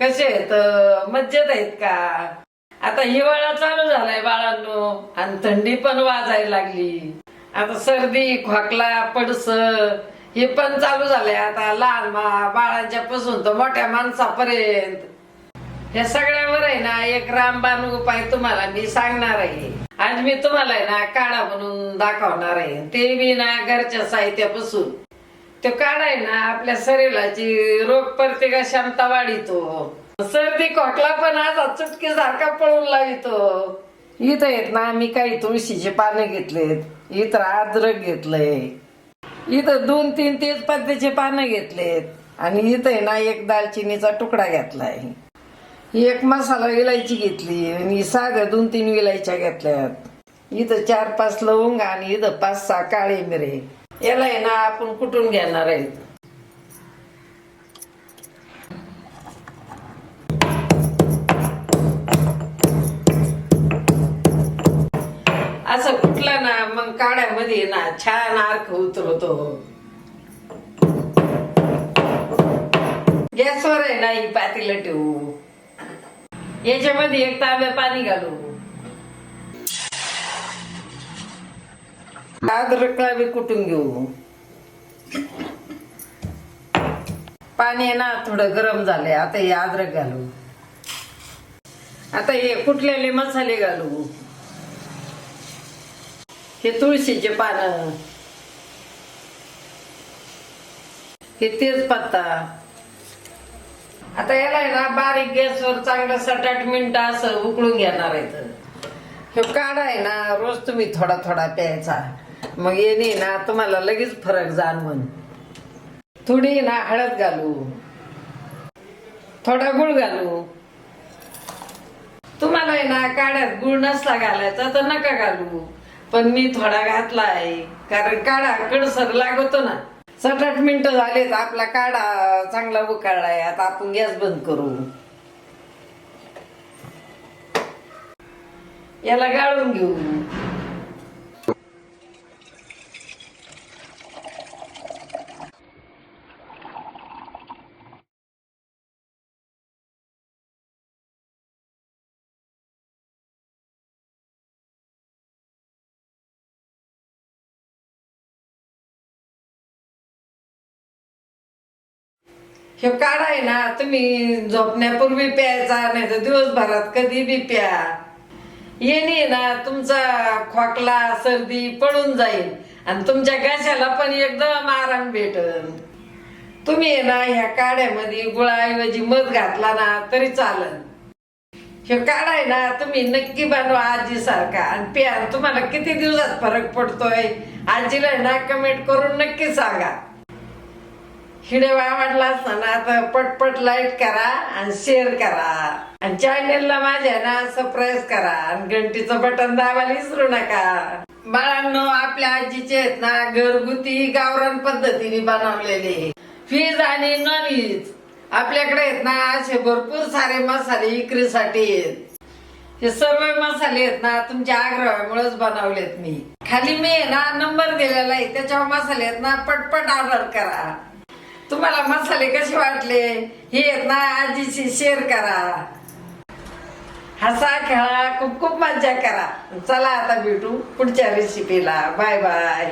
कसे आहेत? मज्जेत आहेत का? आता हिवाळा चालू झालाय बाळांनो. आणि थंडी पण वाजायला लागली. आता सर्दी खोकला पडस हे पण चालू झालंय. आता लहान मा बाळांच्या पासून तर मोठ्या माणसापर्यंत. या सगळ्यावर आहे ना एक रामबाण उपाय तुम्हाला मी सांगणार आहे. आज मी तुम्हाला आहे ना काढा म्हणून दाखवणार आहे. ते बी ना घरच्या साहित्यापासून. तो काढाय ना आपल्या शरीराची रोग प्रत्येका क्षमता वाढीतो. सर्दी खोकला पण आज चुटकी सारखा पळून लावितो. इथं येत ना आम्ही काही तुळशीचे पानं घेतलेत इथं अद्रक घेतलंय. इथं दोन तीन तेजपत्त्याचे पानं घेतलेत आणि इथं आहे ना एक दालचिनीचा तुकडा घेतलाय. एक मसाला विलायची घेतली आणि साध्या दोन तीन विलायच्या घेतल्यात. इथं चार पाच लवंग आणि इथं पाच सहा काळे मिरे. याला आहे ना आपण कुठून घेणार आहे? असं कुठलं ना मग काड्यामध्ये ना छान अर्क उतरवतो. गॅसवर आहे ना ही पातीला ठेवू. याच्यामध्ये एक तांब्या पाणी घालू. अद्रकला बी कुटून घेऊ? पाणी आहे ना थोडं गरम झालंय. आता हे अद्रक घालू. आता हे कुटलेले मसाले घालू? हे तुळशीचे पानं. हे तेजपत्ता. आता याला ना बारीक गॅसवर चांगलं सात आठ मिनिटं असं उकळून घेणार आहे हे काढा आहे ना रोज तुम्ही थोडा थोडा प्यायचा. मग येणे ना तुम्हाला लगेच फरक जाणवून. थोडी ना हळद घालू. थोडा गुळ घालू. तुम्हाला आहे ना काढ्यात गुळ नसला घालायचा तर नका घालू. पण मी थोडा घातला आहे कारण काढा कडसर लागतो ना. सात आठ मिनिटं झालेत आपला काढा चांगला उकाळलाय आता आपण गॅस बंद करू. याला गाळून घेऊ. हे काढा आहे ना तुम्ही झोपण्यापूर्वी प्यायचा नाही तर दिवसभरात कधी बी प्या. येणे ना तुमचा खोकला सर्दी पडून जाईल. आणि तुमच्या घशाला पण एकदम आराम भेटल. तुम्ही आहे ना ह्या काड्यामध्ये गुळाऐवजी मध घातला ना तरी चालन. हे काढा आहे ना तुम्ही नक्की बनवा आजी सारखा आणि प्या तुम्हाला किती दिवसात फरक पडतोय आजीला ना कमेंट करून नक्की सांगा. व्हिडिओ आवडला असताना तर पटपट लाईक करा आणि शेअर करा. आणि चॅनेलला माझ्या ना सबस्क्राईब करा आणि घंटीचं बटन दाबायला विसरू नका. बाळांनो आपल्या आजीचे आहेत ना घरगुती गावरान पद्धतीने बनवलेले. फीज आणि नॉन व्हेज आपल्याकडे आहेत ना असे भरपूर सारे मसाले विक्रीसाठी आहेत. हे सर्व मसाले आहेत ना तुमच्या आग्रहामुळेच बनवलेत मी. खाली मी ना नंबर दिलेला आहे. त्याच्यावर मसाले आहेत ना पटपट ऑर्डर करा. तुम्हाला मसाले कसे वाटले? हे ना आजीशी शेअर करा. हसा खेळा खूप खूप मज्जा करा. चला आता भेटू पुढच्या रेसिपीला बाय बाय